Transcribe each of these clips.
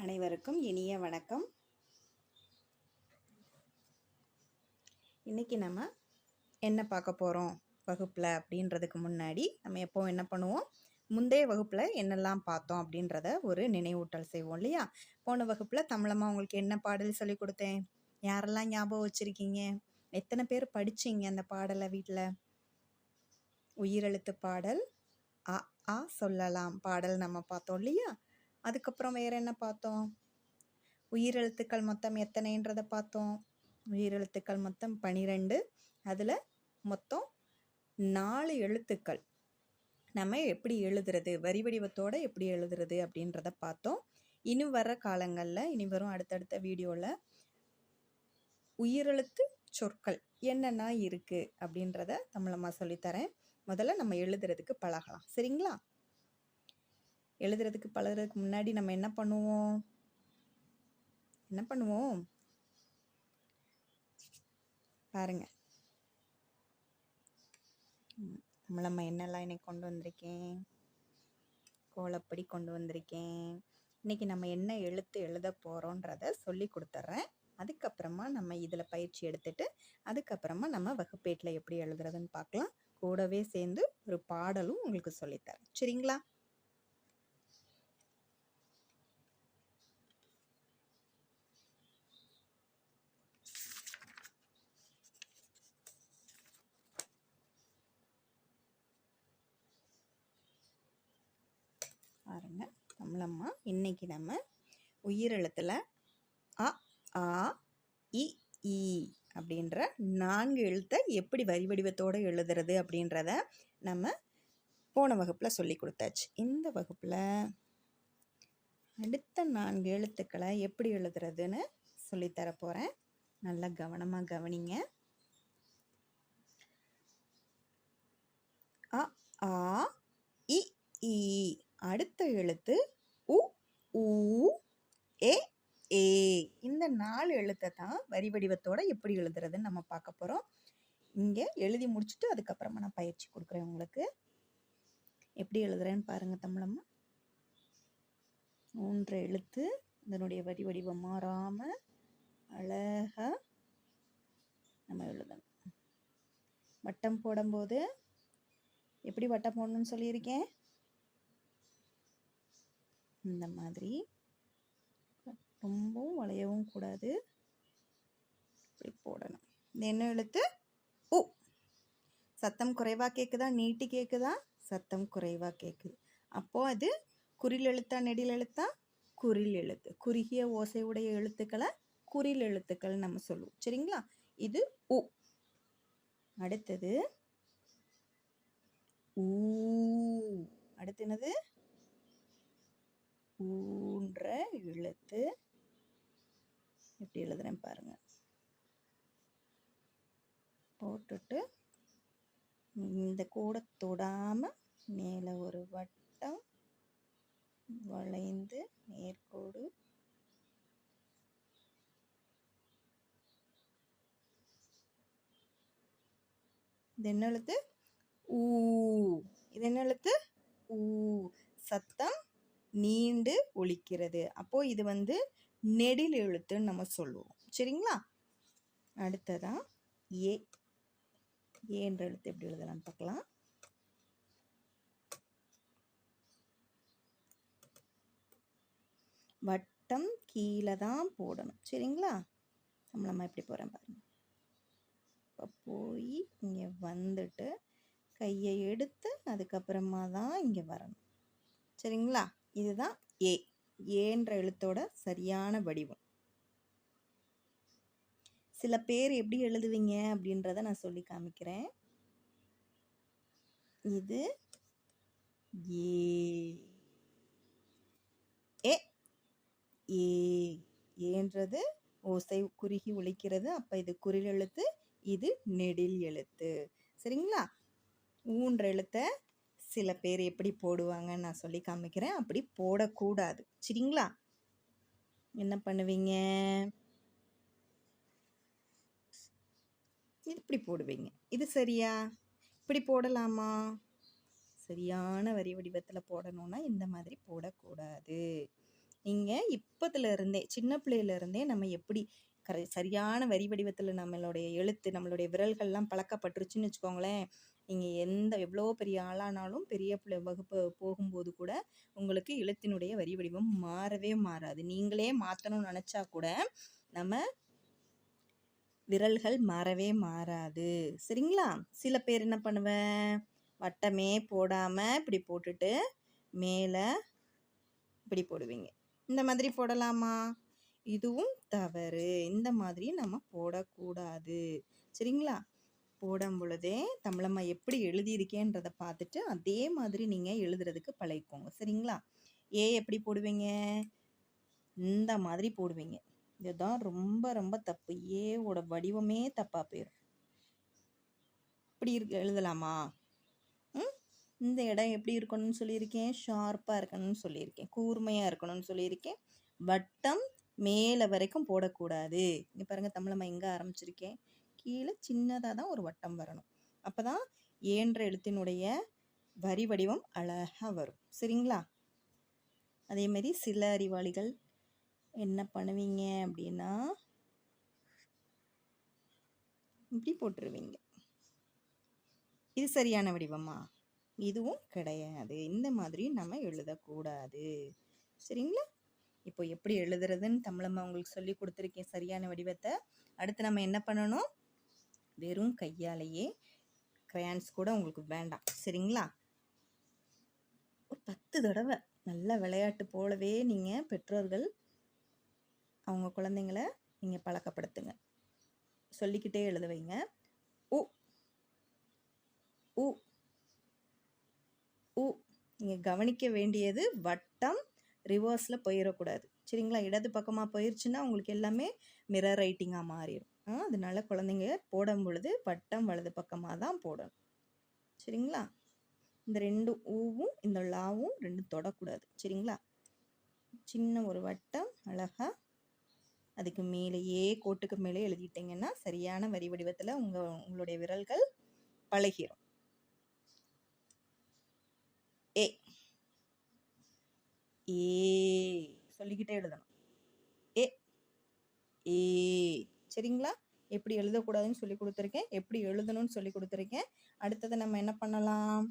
அனைவருக்கும் இனிய வணக்கம். இன்றைக்கி நம்ம என்ன பார்க்க போகிறோம் வகுப்பில் அப்படின்றதுக்கு முன்னாடி நம்ம எப்போ என்ன பண்ணுவோம்? முந்தைய வகுப்பில் என்னெல்லாம் பார்த்தோம் அப்படின்றத ஒரு நினைவூட்டல் செய்வோம் இல்லையா? போன வகுப்பில் தமிழம்மா உங்களுக்கு என்ன பாடல் சொல்லி கொடுத்தேன்? யாரெல்லாம் ஞாபகம் வச்சுருக்கீங்க? எத்தனை பேர் படிச்சிங்க அந்த பாடலை வீட்டில் உயிரெழுத்து பாடல் அ ஆ சொல்லலாம். பாடல் நம்ம பார்த்தோம் இல்லையா? அதுக்கப்புறம் வேறு என்ன பார்த்தோம்? உயிரெழுத்துக்கள் மொத்தம் எத்தனைன்றதை பார்த்தோம். உயிரெழுத்துக்கள் மொத்தம் பனிரெண்டு. அதில் மொத்தம் நாலு எழுத்துக்கள். நம்ம எப்படி எழுதுறது? வரி வடிவத்தோட எப்படி எழுதுறது அப்படின்றத பார்த்தோம். இனி வர காலங்களில் இனி வரும் அடுத்தடுத்த வீடியோவில் உயிரெழுத்து சொற்கள் என்னென்ன இருக்குது அப்படின்றத தமிழம்மா சொல்லித்தரேன். முதல்ல நம்ம எழுதுறதுக்கு பழகலாம். சரிங்களா? எழுதுறதுக்கு பழகிறதுக்கு முன்னாடி நம்ம என்ன பண்ணுவோம்? என்ன பண்ணுவோம்? பாருங்க. ம், தமிழம்மா என்னெல்லாம் இன்னைக்கு கொண்டு வந்திருக்கேன்? கோலப்படி கொண்டு வந்திருக்கேன். இன்னைக்கு நம்ம என்ன எழுத்து எழுத போகிறோன்றத சொல்லி கொடுத்துட்றேன் அதுக்கப்புறமா நம்ம இதில் பயிற்சி எடுத்துட்டு அதுக்கப்புறமா நம்ம வகுப்பேட்டில் எப்படி எழுதுறதுன்னு பார்க்கலாம். கூடவே சேர்ந்து ஒரு பாடலும் உங்களுக்கு சொல்லித்தரேன் சரிங்களா பாருங்க தமிழம்மா இன்னைக்கு நம்ம உயிரெழுத்துல அ ஆ இ ஈ அப்படின்ற நான்கு எழுத்தை எப்படி வரி வடிவத்தோடு எழுதுறது அப்படின்றத நம்ம போன வகுப்பில் சொல்லி கொடுத்தாச்சு. இந்த வகுப்பில் அடுத்த நான்கு எழுத்துக்களை எப்படி எழுதுறதுன்னு சொல்லித்தர போகிறேன் நல்லா கவனமாக கவனிங்க. அ ஆ இ. அடுத்த எழுத்து ஊ ஏ ஏ. இந்த நாலு எழுத்தை தான் வரி வடிவத்தோட எப்படி எழுதுறதுன்னு நம்ம பார்க்க போகிறோம் இங்கே எழுதி முடிச்சுட்டு அதுக்கப்புறமா நான் பயிற்சி கொடுக்குறேன் உங்களுக்கு. எப்படி எழுதுறேன்னு பாருங்க தமிழம்மா. மூன்று எழுத்து இதனுடைய வரி வடிவம் மாறாம அழகா நம்ம எழுதணும். வட்டம் போடும்போது எப்படி வட்டம் போடணும்னு சொல்லியிருக்கேன்? இந்த மாதிரி. ரொம்பவும் வளையவும் கூடாது. இப்படி போடணும். என்ன எழுத்து உ சத்தம் குறைவாக கேட்குதா நீட்டி கேட்குதா சத்தம் குறைவாக கேட்குது அப்போ அது குறில் எழுத்தா நெடில் எழுத்தா? குறில் எழுத்து. குறுகிய ஓசை உடைய எழுத்துக்களை குறில் எழுத்துக்கள் நம்ம சொல்லுவோம். சரிங்களா? இது உ அடுத்தது ஊ. அடுத்து என்னது? ஊன்ற இழுத்து இப்படி எழுதுறேன் பாருங்க. போட்டுட்டு இந்த கூடை தொடாம மேலே ஒரு வட்டம் வளைந்து நேர்கோடு இது என்ன எழுத்து? ஊ. இது என்ன எழுத்து? ஊ. சத்தம் நீண்டு ஒழிக்கிறது அப்போ இது வந்து நெடில் எழுத்துன்னு நம்ம சொல்லுவோம். சரிங்களா? அடுத்ததான் ஏ. ஏன்ற எழுத்து எப்படி எழுதலாம் பார்க்கலாம். வட்டம் கீழே தான் போடணும். சரிங்களா? நம்மளம்மா எப்படி போகிறேன் பாருங்க. இப்போ போய் இங்கே வந்துட்டு கையை எடுத்து அதுக்கப்புறமா தான் இங்கே வரணும். சரிங்களா? இதுதான் ஏ. ஏன்ற எழுத்தோட சரியான வடிவம். சில பேர் எப்படி எழுதுவீங்க அப்படின்றத நான் சொல்லி காமிக்கிறேன். இது ஏ. ஏ. ஏ. ஏன்றது ஓசை குறுகி ஒழிக்கிறது அப்போ இது குறில் எழுத்து இது நெடில் எழுத்து. சரிங்களா? ஊன்ற எழுத்தை சில பேர் எப்படி போடுவாங்கன்னு நான் சொல்லி காமிக்கிறேன். அப்படி போடக்கூடாது. சரிங்களா? என்ன பண்ணுவீங்க? இது இப்படி போடுவீங்க. இது சரியா? இப்படி போடலாமா? சரியான வரி வடிவத்தில் போடணும்னா இந்த மாதிரி போடக்கூடாது. நீங்கள் இப்போத்துலேருந்தே சின்ன பிள்ளையிலேருந்தே நம்ம எப்படி கரை சரியான வரி வடிவத்தில் நம்மளுடைய எழுத்து நம்மளுடைய விரல்கள்லாம் பழக்கப்பட்டுருச்சுன்னு வச்சுக்கோங்களேன். நீங்கள் எந்த எவ்வளோ பெரிய ஆளானாலும் பெரிய பிள்ளை வகுப்பு போகும்போது கூட உங்களுக்கு எழுத்தினுடைய வரி வடிவம் மாறவே மாறாது. நீங்களே மாற்றணும்னு நினச்சா கூட நம்ம விரல்கள் மாறவே மாறாது. சரிங்களா? சில பேர் என்ன பண்ணுவேன்? வட்டமே போடாமல் இப்படி போட்டுட்டு மேலே இப்படி போடுவீங்க. இந்த மாதிரி போடலாமா? இதுவும் தவறு. இந்த மாதிரி நம்ம போடக்கூடாது. சரிங்களா? போடும் பொழுதே தமிழம்மா எப்படி எழுதியிருக்கேன்றதை பார்த்துட்டு அதே மாதிரி நீங்கள் எழுதுறதுக்கு பழகிக்கோங்க. சரிங்களா? ஏ எப்படி போடுவீங்க? இந்த மாதிரி போடுவீங்க. இதுதான் ரொம்ப ரொம்ப தப்பு. ஏவோட வடிவமே தப்பாக போயிடும் இப்படி இருக்கு எழுதலாமா? ம்? இந்த இடம் எப்படி இருக்கணும்னு சொல்லியிருக்கேன். ஷார்ப்பாக இருக்கணும்னு சொல்லியிருக்கேன். கூர்மையாக இருக்கணும்னு சொல்லியிருக்கேன். வட்டம் மேலே வரைக்கும் போடக்கூடாது. இங்கே பாருங்கள் தமிழம்மா எங்கே ஆரம்பிச்சிருக்கேன். கீழே சின்னதாக தான் ஒரு வட்டம் வரணும். அப்போ தான் ஏன்ற எழுத்தினுடைய வரி வடிவம் அழகாக வரும். சரிங்களா? அதேமாதிரி சில அறிவாளிகள் என்ன பண்ணுவீங்க அப்படின்னா இப்படி போட்டுருவீங்க. இது சரியான வடிவமா? இதுவும் கிடையாது. இந்த மாதிரி நம்ம எழுதக்கூடாது. சரிங்களா? இப்போ எப்படி எழுதுறதுன்னு தமிழம்மா உங்களுக்கு சொல்லி கொடுத்துருக்கேன் சரியான வடிவத்தை. அடுத்து நம்ம என்ன பண்ணணும்? வெறும் கையாலேயே க்ரையான்ஸ் கூட உங்களுக்கு வேண்டாம். சரிங்களா? ஒரு பத்து தடவை நல்ல விளையாட்டு போலவே நீங்கள் பெற்றோர்கள் அவங்க குழந்தைங்கள நீங்கள் பழக்கப்படுத்துங்க. சொல்லிக்கிட்டே எழுத வைங்க. உ உ உ. நீங்கள் கவனிக்க வேண்டியது வட்டம் ரிவர்ஸில் போயிடக்கூடாது சரிங்களா? இடது பக்கமாக போயிடுச்சுன்னா உங்களுக்கு எல்லாமே மிரர் ரைட்டிங்காக மாறிடும். ஆ, அதனால குழந்தைங்க போடும் பொழுது வட்டம் வலது பக்கமாக தான் போடணும். சரிங்களா? இந்த ரெண்டு ஊவும் இந்த லாவும் ரெண்டும் தொடக்கூடாது. சரிங்களா? சின்ன ஒரு வட்டம் அழகாக அதுக்கு மேலேயே கோட்டுக்கு மேலே எழுதிட்டீங்கன்னா சரியான வரி வடிவத்தில் உங்கள் உங்களுடைய விரல்கள் பழகிரும். ஏ. ஏ. சொல்லிக்கிட்டே எழுதணும். ஏ ஏ சரிங்களா? எப்படி எழுதக்கூடாதுன்னு சொல்லி கொடுத்துருக்கேன். எப்படி எழுதணும்னு சொல்லி கொடுத்துருக்கேன். அடுத்தது நம்ம என்ன பண்ணலாம்?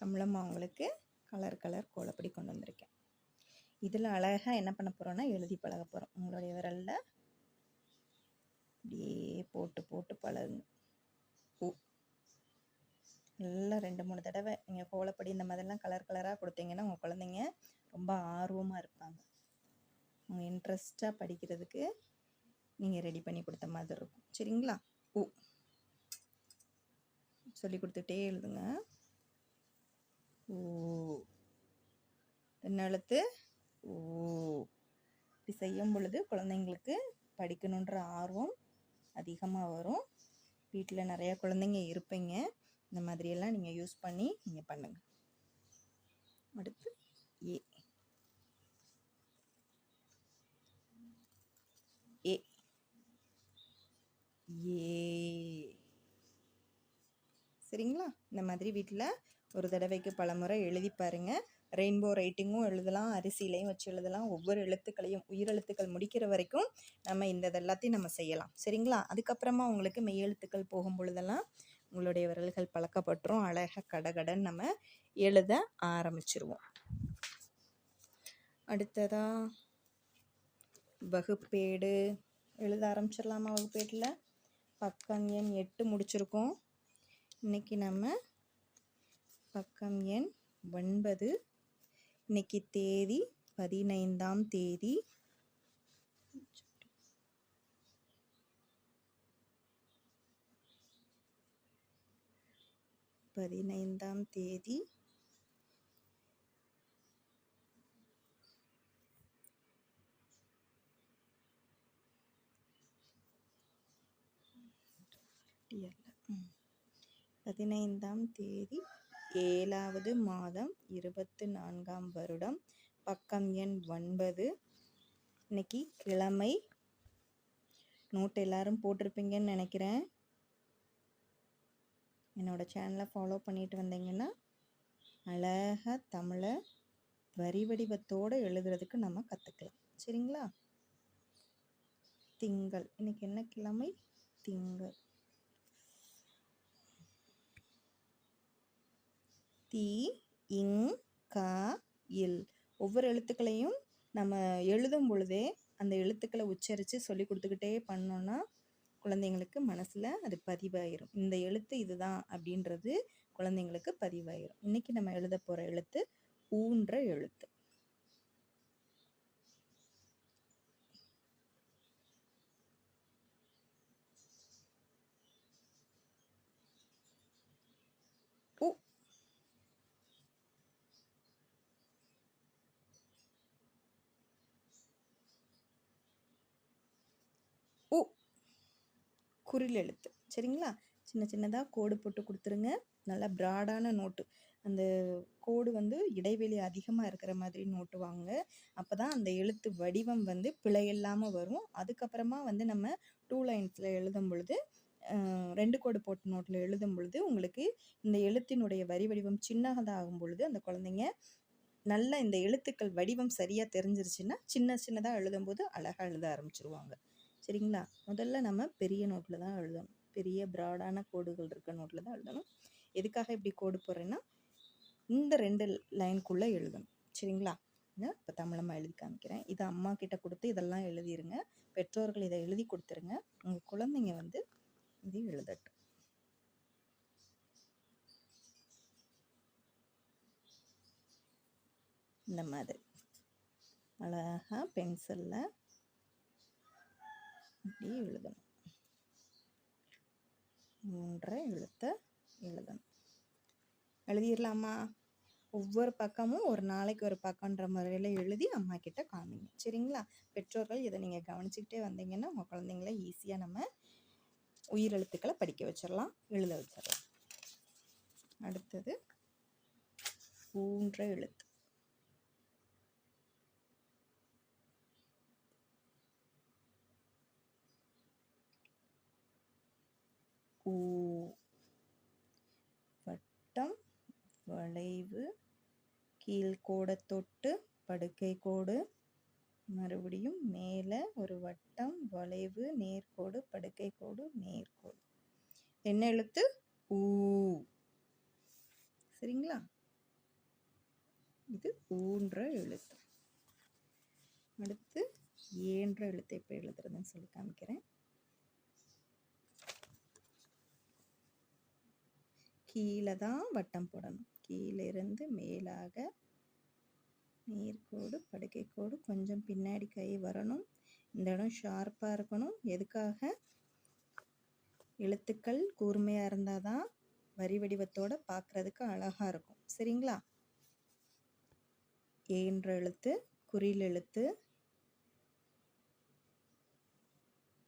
தமிழம்மா உங்களுக்கு கலர் கலர் கோலப்படி கொண்டு வந்திருக்கேன். இதில் அழகாக என்ன பண்ண போகிறோன்னா எழுதி பழக போகிறோம் உங்களுடைய விரலில் அப்படியே போட்டு போட்டு பழகுங்க. நல்லா ரெண்டு மூணு தடவை நீங்கள் கோலப்படி இந்த மாதிரிலாம் கலர் கலராக கொடுத்தீங்கன்னா உங்கள் குழந்தைங்க ரொம்ப ஆர்வமாக இருப்பாங்க. அவங்க இன்ட்ரெஸ்டாக படிக்கிறதுக்கு நீங்கள் ரெடி பண்ணி கொடுத்த மாதிரி இருக்கும். சரிங்களா? ஓ சொல்லி கொடுத்துட்டே எழுதுங்க. ஓ என்ன ஓ இப்படி செய்யும் பொழுது குழந்தைங்களுக்கு படிக்கணுன்ற ஆர்வம் அதிகமாக வரும். வீட்டில் நிறையா குழந்தைங்க இருப்பீங்க. இந்த மாதிரியெல்லாம் நீங்கள் யூஸ் பண்ணி நீங்கள் பண்ணுங்கள் அடுத்து ஏ ஏ ஏ சரிங்களா? இந்த மாதிரி வீட்டில் ஒரு தடவைக்கு பலமுறை எழுதி பாருங்கள் ரெயின்போ ரைட்டிங்கும் எழுதலாம் அரிசியிலையும் வச்சு எழுதலாம். ஒவ்வொரு எழுத்துக்களையும் உயிரெழுத்துக்கள் முடிக்கிற வரைக்கும் நம்ம இந்த இதெல்லாத்தையும் நம்ம செய்யலாம். சரிங்களா? அதுக்கப்புறமா உங்களுக்கு மெய் எழுத்துக்கள் போகும் பொழுதெல்லாம் உங்களுடைய விரல்கள் பழக்கப்பட்டுரும். அழகாக கடகடன் நம்ம எழுத ஆரம்பிச்சிருவோம். அடுத்ததா வகுப்பேடு. எழுத ஆரம்பிச்சிடலாமா வகுப்பேட்டில்? பக்கம் எண் எட்டு முடிச்சிருக்கோம். இன்னைக்கு நம்ம பக்கம் எண் ஒன்பது. இன்னைக்கு தேதி பதினைந்தாம் தேதி பதினைந்தாம் தேதி. பதினைந்தாம் தேதி ஏழாவது மாதம் இருபத்து நான்காம் வருடம் பக்கம் எண் ஒன்பது. இன்னைக்கு கிழமை. நோட் எல்லாரும் போட்டிருப்பீங்கன்னு நினைக்கிறேன். என்னோடய சேனலை ஃபாலோ பண்ணிட்டு வந்தீங்கன்னா அழகாக தமிழை வரி வடிவத்தோடு எழுதுறதுக்கு நம்ம கற்றுக்கலாம் சரிங்களா? திங்கள். இன்னைக்கு என்ன கிழமை? திங்கள். தி இங் க இல். ஒவ்வொரு எழுத்துக்களையும் நம்ம எழுதும் பொழுதே அந்த எழுத்துக்களை உச்சரித்து சொல்லி கொடுத்துக்கிட்டே பண்ணோன்னா குழந்தைங்களுக்கு மனசில் அது பதிவாயிரும். இந்த எழுத்து இதுதான் அப்படின்றது குழந்தைங்களுக்கு பதிவாயிரும். இன்னைக்கு நம்ம எழுத போகிற எழுத்து ஊன்ற எழுத்து. உ குரில் எழுத்து. சரிங்களா? சின்ன சின்னதாக கோடு போட்டு கொடுத்துருங்க. நல்லா ப்ராடான நோட்டு. அந்த கோடு வந்து இடைவெளி அதிகமாக இருக்கிற மாதிரி நோட்டு வாங்க அப்போ தான் அந்த எழுத்து வடிவம் வந்து பிழை இல்லாமல் வரும். அதுக்கப்புறமா வந்து நம்ம டூ லைன்ஸில் எழுதும் பொழுது ரெண்டு கோடு போட்டு நோட்டில் எழுதும் பொழுது உங்களுக்கு இந்த எழுத்தினுடைய வரி வடிவம் சின்னதாகும் பொழுது அந்த குழந்தைங்க நல்லா இந்த எழுத்துக்கள் வடிவம் சரியாக தெரிஞ்சிருச்சுன்னா சின்ன சின்னதாக எழுதும்போது அழகாக எழுத ஆரம்பிச்சிருவாங்க. சரிங்களா? முதல்ல நம்ம பெரிய நோட்டில் தான் எழுதணும். பெரிய ப்ராடான கோடுகள் இருக்க நோட்டில் தான் எழுதணும். எதுக்காக இப்படி கோடு போடுறேன்னா இந்த ரெண்டு லைனுக்குள்ளே எழுதணும். சரிங்களா? இப்போ தமிழமாக எழுதி காமிக்கிறேன். இதை அம்மா கிட்ட கொடுத்து இதெல்லாம் எழுதிருங்க. பெற்றோர்கள் இதை எழுதி கொடுத்துருங்க. உங்கள் குழந்தைங்க வந்து இது எழுதட்டும். இந்த மாதிரி. அழகாக பென்சிலில் இப்படி எழுதணும். மூன்றரை எழுத்தை எழுதணும். எழுதிடலாமா ஒவ்வொரு பக்கமும் ஒரு நாளைக்கு ஒரு பக்கம்ன்ற முறையில் எழுதி அம்மா கிட்ட காமிங்க. சரிங்களா? பெற்றோர்கள் இதை நீங்கள் கவனிச்சுக்கிட்டே வந்தீங்கன்னா உங்கள் குழந்தைங்கள ஈஸியாக நம்ம உயிரெழுத்துக்களை படிக்க வச்சிடலாம் எழுத வச்சிடலாம் அடுத்தது மூன்ற எழுத்து. ஊ. வட்டம் வளைவு கீழ்கோடை தொட்டு படுக்கை கோடு மறுபடியும் மேலே ஒரு வட்டம் வளைவு நேர்கோடு படுக்கை கோடு நேர்கோடு என்ன எழுத்து? ஊ. சரிங்களா? இது ஊன்ற எழுத்து. அடுத்து ஏன்ற எழுத்தை இப்போ எழுதுறதுன்னு சொல்லி காமிக்கிறேன். கீழே தான் வட்டம் போடணும். கீழே இருந்து மேலாக நேர்கோடு படுக்கைக்கோடு கொஞ்சம் பின்னாடி கை வரணும். இந்த இடம் ஷார்ப்பாக இருக்கணும். எதுக்காக? எழுத்துக்கள் கூர்மையாக இருந்தால் தான் வரி வடிவத்தோட பார்க்குறதுக்கு அழகாக இருக்கும். சரிங்களா? ஏன்ற எழுத்து குறில் எழுத்து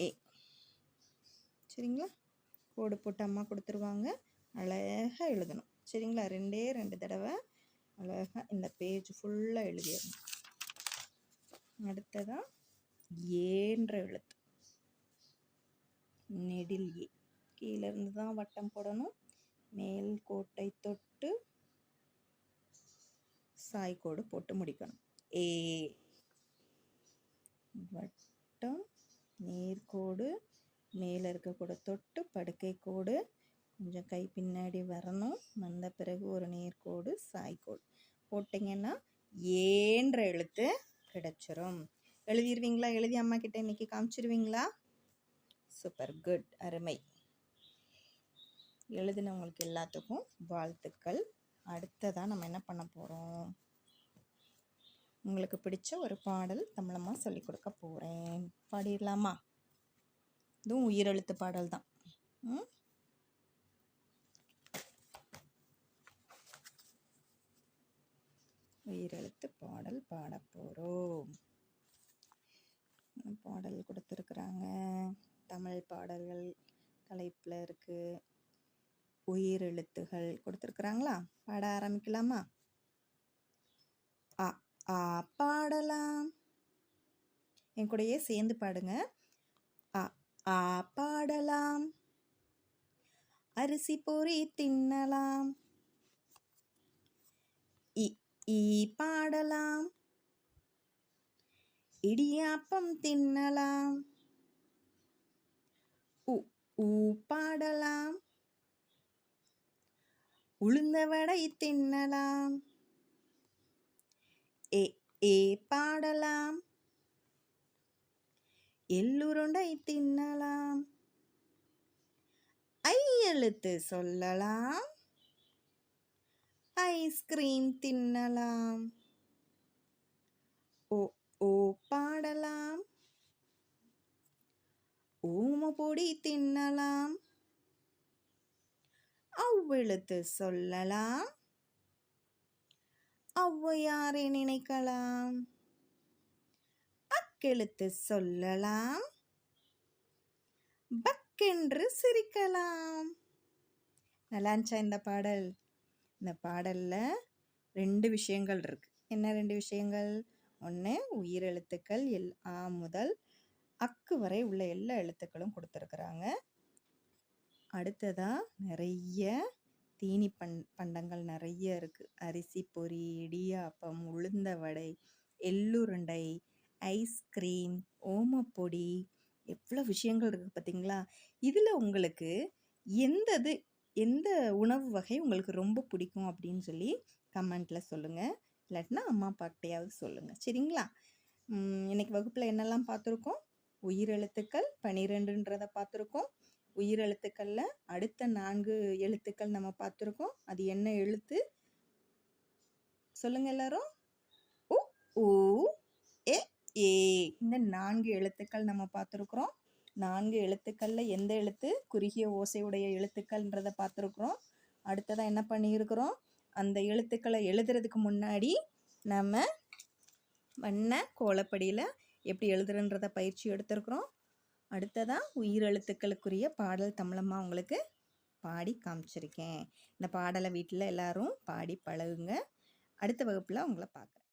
ஏ சரிங்களா? கோடு போட்டு அம்மா கொடுத்துருவாங்க. அழகாக எழுதணும். சரிங்களா? ரெண்டே ரெண்டு தடவை அழகாக இந்த பேஜ் ஃபுல்லாக எழுதிடணும். அடுத்ததாக ஏன்ற எழுத்து. நெடில் ஏ. கீழேருந்து தான் வட்டம் போடணும். மேல் கோட்டை தொட்டு சாய்கோடு போட்டு முடிக்கணும். ஏ. வட்டம் நேர்கோடு மேலே இருக்க கூட தொட்டு படுக்கை கோடு கொஞ்சம் கை பின்னாடி வரணும். வந்த பிறகு ஒரு நேர்கோடு சாய்கோடு. போட்டிங்கன்னா ஏன்ற எழுத்து கிடைச்சிரும். எழுதிருவீங்களா? எழுதி அம்மா கிட்ட இன்னைக்கு காமிச்சிருவீங்களா? சூப்பர் குட் அருமை. எழுதினவங்களுக்கு எல்லாத்துக்கும் வாழ்த்துக்கள். அடுத்ததாக நம்ம என்ன பண்ண போகிறோம் உங்களுக்கு பிடிச்ச ஒரு பாடல் தமிழம்மா சொல்லி கொடுக்க போகிறேன் பாடிடலாமா? இதுவும் உயிரெழுத்து பாடல் தான் ம்? உயிரெழுத்து பாடல் பாட போகிறோம் பாடல் கொடுத்துருக்குறாங்க. தமிழ் பாடல்கள் தலைப்பில் இருக்குது உயிரெழுத்துகள் கொடுத்துருக்குறாங்களா? பாட ஆரம்பிக்கலாமா? ஆ ஆ பாடலாம். என் கூடயே சேர்ந்து பாடுங்க. ஆ ஆ பாடலாம். அரிசி பொறி தின்னலாம். இ ஈ பாடலாம். இடியாப்பம் தின்னலாம். உ ஊ பாடலாம். உளுந்த வடை தின்னலாம். ஏ ஏ பாடலாம். எள்ளுருண்டை தின்னலாம். ஐ எழுத்து சொல்லலாம். ஐஸ்கிரீம் தின்னலாம். ஓ ஓ பாடலாம். பொடி தின்னலாம். அவ்வெழுத்து சொல்லலாம். ஔவையாரை நினைக்கலாம். அக்கெழுத்து சொல்லலாம். பக்கென்று சிரிக்கலாம். நல்லா இருந்துச்சா இந்த பாடல்? இந்த பாடலில் ரெண்டு விஷயங்கள் இருக்கு. என்ன ரெண்டு விஷயங்கள்? ஒன்று உயிரெழுத்துக்கள் எல் ஆ முதல் அக்கு வரை உள்ள எல்லா எழுத்துக்களும் கொடுத்துருக்குறாங்க. அடுத்ததாக நிறைய தீனி பண் பண்டங்கள் நிறைய இருக்குது அரிசி பொரி இடியாப்பம் உளுந்த வடை எள்ளுருண்டை ஐஸ்கிரீம் ஓமப்பொடி எவ்வளோ விஷயங்கள் இருக்குது பார்த்தீங்களா இதில் உங்களுக்கு எந்தது எந்த உணவு வகை உங்களுக்கு ரொம்ப பிடிக்கும் அப்படின்னு சொல்லி கமெண்ட்டில் சொல்லுங்கள் இல்லாட்டினா அம்மா அப்பாக்கிட்டையாவது சொல்லுங்கள் சரிங்களா? இன்றைக்கி இன்னைக்கு வகுப்பில் என்னெல்லாம் பார்த்துருக்கோம்? உயிரெழுத்துக்கள் பனிரெண்டுன்றதை பார்த்துருக்கோம். உயிரெழுத்துக்களில் அடுத்த நான்கு எழுத்துக்கள் நம்ம பார்த்துருக்கோம். அது என்ன எழுத்து? சொல்லுங்கள் எல்லாரும். உ ஊ ஏ ஏ. இந்த நான்கு எழுத்துக்கள் நம்ம பார்த்துருக்குறோம். நான்கு எழுத்துக்களில் எந்த எழுத்து? குறுகிய ஓசையுடைய எழுத்துக்கள்ன்றதை பார்த்துருக்குறோம். அடுத்ததாக என்ன பண்ணியிருக்கிறோம்? அந்த எழுத்துக்களை எழுதுறதுக்கு முன்னாடி நம்ம வண்ண கோலப்படியில் எப்படி எழுதுறன்றத பயிற்சி எடுத்திருக்கிறோம். அடுத்ததாக உயிரெழுத்துக்களுக்குரிய பாடல் தமிழமாக உங்களுக்கு பாடி காமிச்சிருக்கேன். இந்த பாடலை வீட்டில் எல்லோரும் பாடி பழகுங்க. அடுத்த வகுப்பில் உங்களை பார்க்குறேன்.